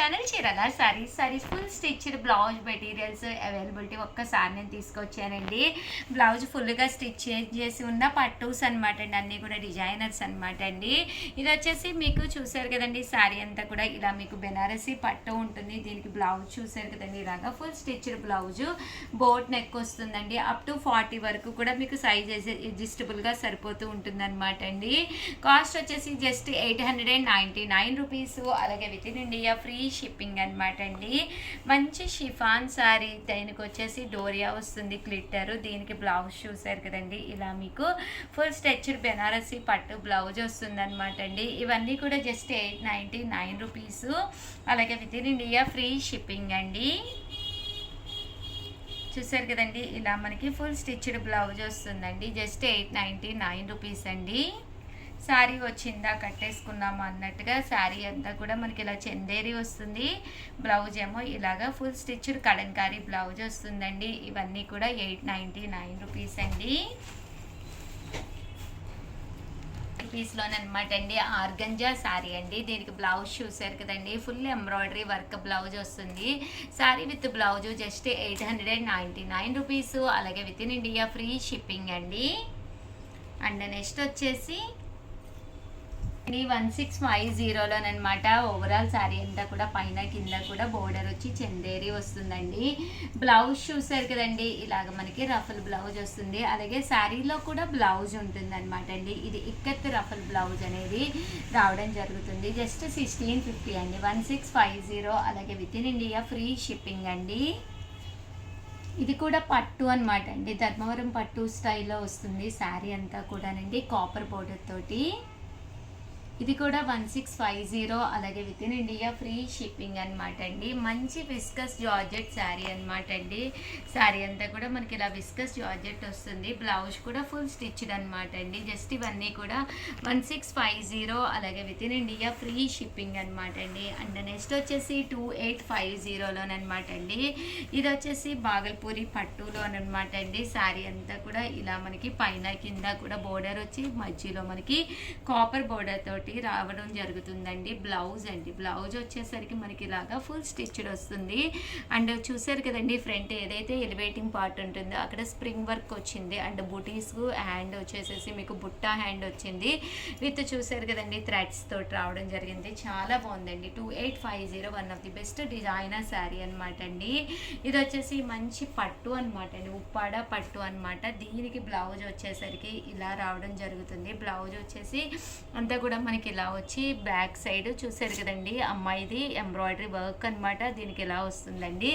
Channel చీరల saris saris full stitched blouse materials availability ఒక్కసారి నేను తీసుకొచ్చానండి. బ్లౌజ్ ఫుల్గా స్టిచ్ చేసి ఉన్న పట్టూస్ అనమాట అండి. అన్నీ కూడా డిజైనర్స్ అనమాట అండి. ఇది వచ్చేసి మీకు చూసారు కదండి సారీ అంతా కూడా ఇలా మీకు బెనారసీ పట్టు ఉంటుంది. దీనికి బ్లౌజ్ చూసారు కదండి ఇలాగా full stitched blouse boat neck వస్తుందండి. అప్ టు ఫార్టీ వరకు కూడా మీకు సైజ్ అడ్జస్టబుల్గా సరిపోతూ ఉంటుంది అనమాట అండి. కాస్ట్ వచ్చేసి just eight hundred and ninety nine rupees అలాగే with in India free shipping అనమాట అండి. మంచి షిఫాన్ శారీ దీనికి వచ్చేసి డోరియా వస్తుంది క్లిట్టర్ దీనికి బ్లౌజ్ చూసారు కదండి. ఇలా మీకు ఫుల్ స్ట్రెచ్డ్ బెనారసీ పట్టు బ్లౌజ్ వస్తుంది అనమాట అండి. ఇవన్నీ కూడా just eight ninety nine rupees. అలాగే with in India free shipping అండి. చూసారు కదండి. ఇలా మనకి ఫుల్ స్టిచ్డ్ బ్లౌజ్ వస్తుందండి. Just eight ninety nine rupees అండి. శారీ వచ్చిందా కట్టేసుకుందాము అన్నట్టుగా శారీ అంతా కూడా మనకి ఇలా చందేరి వస్తుంది. బ్లౌజ్ ఏమో ఇలాగా ఫుల్ స్టిచ్డ్ కలంకారీ బ్లౌజ్ వస్తుందండి. ఇవన్నీ కూడా ఎయిట్ నైంటీ నైన్ రూపీస్ అండి. పీస్లోనమాట అండి. ఆర్గంజా శారీ అండి. దీనికి బ్లౌజ్ చూసారు కదండి. ఫుల్ ఎంబ్రాయిడరీ వర్క్ బ్లౌజ్ వస్తుంది. Sari with blouse just eight hundred and ninety nine rupees. అలాగే with in India free shipping అండి. అండ్ నెక్స్ట్ వచ్చేసి ఇది వన్ సిక్స్ ఫైవ్ జీరోలోనమాట ఓవరాల్ శారీ అంతా కూడా పైన కింద కూడా బోర్డర్ వచ్చి చందేరి వస్తుందండి. బ్లౌజ్ చూసారు కదండి ఇలాగ మనకి రఫల్ బ్లౌజ్ వస్తుంది. అలాగే శారీలో కూడా బ్లౌజ్ ఉంటుంది అనమాట అండి. ఇది ఇక్కత్ రఫల్ బ్లౌజ్ అనేది రావడం జరుగుతుంది. జస్ట్ సిక్స్టీన్ ఫిఫ్టీ అండి. వన్ సిక్స్ ఫైవ్ జీరో అలాగే with in India free shipping అండి. ఇది కూడా పట్టు అనమాట అండి. ధర్మవరం పట్టు స్టైల్లో వస్తుంది శారీ అంతా కూడానండి కాపర్ బోర్డర్ తోటి. ఇది కూడా వన్ సిక్స్ ఫైవ్ జీరో అలాగే with in India free shipping అనమాట అండి. మంచి విస్కస్ జార్జెట్ శారీ అనమాట అండి. శారీ అంతా కూడా మనకి ఇలా విస్కస్ జార్జెట్ వస్తుంది. బ్లౌజ్ కూడా ఫుల్ స్టిచ్డ్ అనమాట అండి. జస్ట్ ఇవన్నీ కూడా వన్ సిక్స్ ఫైవ్ జీరో అలాగే with in India free shipping అనమాట అండి. అండ్ నెక్స్ట్ వచ్చేసి టూ ఎయిట్ ఫైవ్ జీరోలోనమాట అండి. ఇది వచ్చేసి బాగల్పూరి పట్టులోనమాట అండి. శారీ అంతా కూడా ఇలా మనకి పైన కింద కూడా బోర్డర్ వచ్చి మధ్యలో మనకి కాపర్ బోర్డర్ తోటి రావడం జరుగుతుందండి. బ్లౌజ్ అండి. బ్లౌజ్ వచ్చేసరికి మనకి ఇలాగా ఫుల్ స్టిచ్డ్ వస్తుంది. అండ్ చూసారు కదండి ఫ్రంట్ ఏదైతే ఎలివేటింగ్ పార్ట్ ఉంటుందో అక్కడ స్ప్రింగ్ వర్క్ వచ్చింది. అండ్ బుటీస్ హ్యాండ్ వచ్చేసేసి మీకు బుట్ట హ్యాండ్ వచ్చింది. విత్ చూసారు కదండి థ్రెడ్స్ తోటి రావడం జరిగింది. చాలా బాగుందండి. Two eight five zero one of the best designer sari అనమాట అండి. ఇది వచ్చేసి మంచి పట్టు అనమాట అండి. ఉప్పాడ పట్టు అనమాట దీనికి బ్లౌజ్ వచ్చేసరికి ఇలా రావడం జరుగుతుంది. బ్లౌజ్ వచ్చేసి అంతా కూడా మనకి ఇలా వచ్చి బ్యాక్ సైడ్ చూసారు కదండి అమ్మాయిది ఎంబ్రాయిడరీ వర్క్ అనమాట దీనికి ఇలా వస్తుందండి.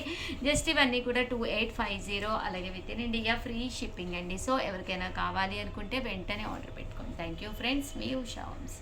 జస్ట్ ఇవన్నీ కూడా టూ ఎయిట్ ఫైవ్ జీరో అలాగే with in India free shipping అండి. సో ఎవరికైనా కావాలి అనుకుంటే వెంటనే ఆర్డర్ పెట్టుకోండి. థ్యాంక్ యూ ఫ్రెండ్స్ మీ ఉషా వంశీ